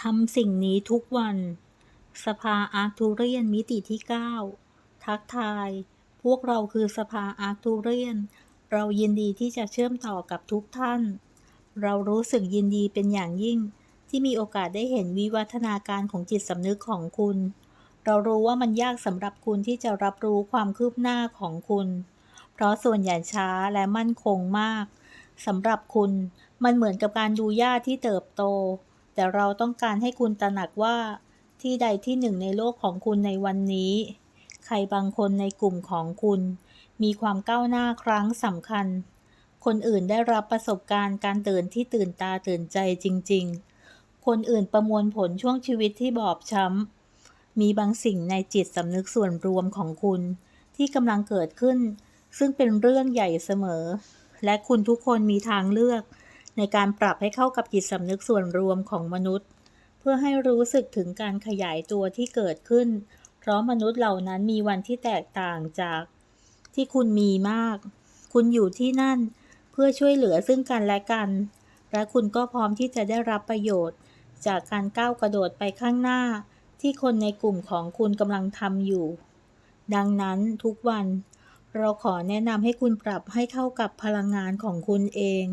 ทำสิ่งนี้ทุกวัน สภาอาร์คทูเรียนมิติที่ 9 ทักทาย พวกเราคือสภาอาร์คทูเรียน เรายินดีที่จะเชื่อมต่อกับทุกท่าน เรารู้สึกยินดีเป็นอย่างยิ่ง ที่มีโอกาสได้เห็นวิวัฒนาการของจิตสำนึกของคุณ เรารู้ว่ามันยากสำหรับคุณที่จะรับรู้ความคืบหน้าของคุณ เพราะส่วนใหญ่ช้าและมั่นคงมากสำหรับคุณ มันเหมือนกับการดูหญ้าที่เติบโต แต่เราต้องการให้คุณตระหนักว่า ที่ใดที่หนึ่งในโลกของคุณในวันนี้ ใครบางคนในกลุ่มของคุณ มีความก้าวหน้าครั้งสำคัญ คนอื่นได้รับประสบการณ์การตื่นที่ตื่นตาตื่นใจจริง ๆ คนอื่นประมวลผลช่วงชีวิตที่บอบช้ำมีบางสิ่งในจิตสำนึกส่วนรวมของคุณ ที่กำลังเกิดขึ้น ซึ่งเป็นเรื่องใหญ่เสมอ และคุณทุกคนมีทางเลือก ในการปรับให้เข้ากับจิตสำนึกส่วนรวมของมนุษย์ เพื่อให้รู้สึกถึงการขยายตัวที่เกิดขึ้น เพราะมนุษย์เหล่านั้นมีวันที่แตกต่างจากที่คุณมีมาก คุณอยู่ที่นั่นเพื่อช่วยเหลือซึ่งกันและกัน และคุณก็พร้อมที่จะได้รับประโยชน์ จากการก้าวกระโดดไปข้างหน้า ที่คนในกลุ่มของคุณกำลังทำอยู่ ดังนั้นทุกวัน เราขอแนะนำให้คุณปรับให้เข้ากับพลังงานของคุณเอง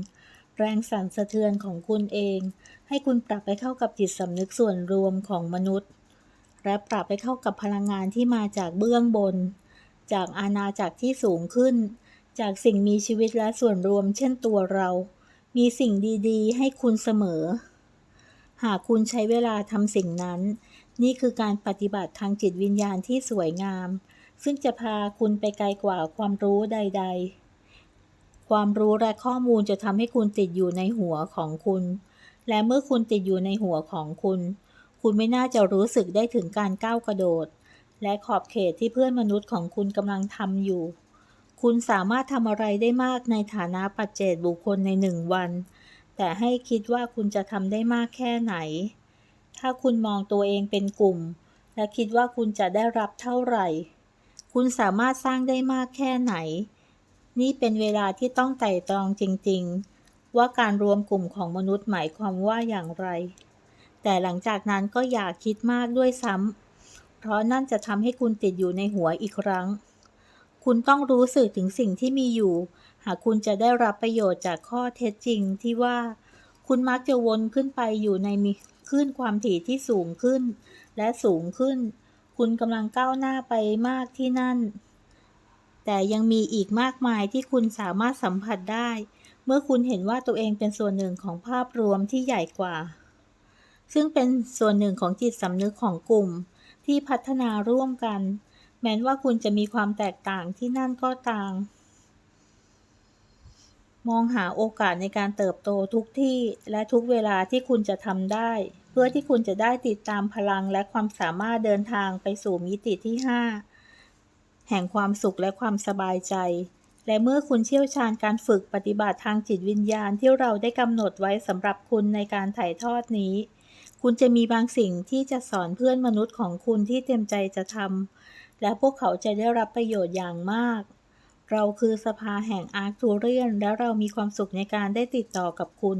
แรงสั่นสะเทือนของคุณเอง ให้คุณปรับไปเข้ากับจิตสำนึกส่วนรวมของมนุษย์ และปรับไปเข้ากับพลังงานที่มาจากเบื้องบน จากอาณาจักรที่สูงขึ้น จากสิ่งมีชีวิตและส่วนรวม เช่นตัวเรา มีสิ่งดีๆ ให้คุณเสมอ หากคุณใช้เวลาทำสิ่งนั้น นี่คือการปฏิบัติทางจิตวิญญาณที่สวยงาม ซึ่งจะพาคุณไปไกลกว่าความรู้ใด ๆ ความรู้และข้อมูลจะทำให้คุณติดอยู่ในหัวของคุณ และเมื่อคุณติดอยู่ในหัวของคุณ คุณไม่น่าจะรู้สึกได้ถึงการก้าวกระโดด และขอบเขตที่เพื่อนมนุษย์ของคุณกำลังทำอยู่ คุณสามารถทำอะไรได้มากในฐานะปัจเจกบุคคลในหนึ่งวัน แต่ให้คิดว่าคุณจะทำได้มากแค่ไหน ถ้าคุณมองตัวเองเป็นกลุ่ม และคิดว่าคุณจะได้รับเท่าไหร่ คุณสามารถสร้างได้มากแค่ไหน นี่เป็นเวลาที่ต้องไต่ตรองจริง ๆ ว่าการรวมกลุ่มของมนุษย์หมายความว่าอย่างไร แต่หลังจากนั้นก็อย่าคิดมากด้วยซ้ำ เพราะนั่นจะทำให้คุณติดอยู่ในหัวอีกครั้ง คุณต้องรู้สึกถึงสิ่งที่มีอยู่ หากคุณจะได้รับประโยชน์จากข้อเท็จจริงที่ว่า คุณมักจะวนขึ้นไปอยู่ในมีคลื่นความถี่ที่สูงขึ้น และสูงขึ้น คุณกำลังก้าวหน้าไปมากที่นั่น แต่ยังมีอีกมากมายที่คุณสามารถสัมผัสได้ เมื่อคุณเห็นว่าตัวเองเป็นส่วนหนึ่งของภาพรวมที่ใหญ่กว่า ซึ่งเป็นส่วนหนึ่งของจิตสำนึกของกลุ่ม ที่พัฒนาร่วมกัน แม้ว่าคุณจะมีความแตกต่างที่นั่นก็ตามมองหาโอกาสในการเติบโตทุกที่และทุกเวลาที่คุณจะทำได้ เพื่อที่คุณจะได้ติดตามพลังและความสามารถเดินทางไปสู่มิติที่ 5 แห่งความสุขและความสบายใจ และเมื่อคุณเชี่ยวชาญการฝึกปฏิบัติทางจิตวิญญาณที่เราได้กำหนดไว้สำหรับคุณในการถ่ายทอดนี้ คุณจะมีบางสิ่งที่จะสอนเพื่อนมนุษย์ของคุณที่เต็มใจจะทำและพวกเขาจะได้รับประโยชน์อย่างมาก เราคือสภาแห่งอาร์คทูเรียน และเรามีความสุขในการได้ติดต่อกับคุณ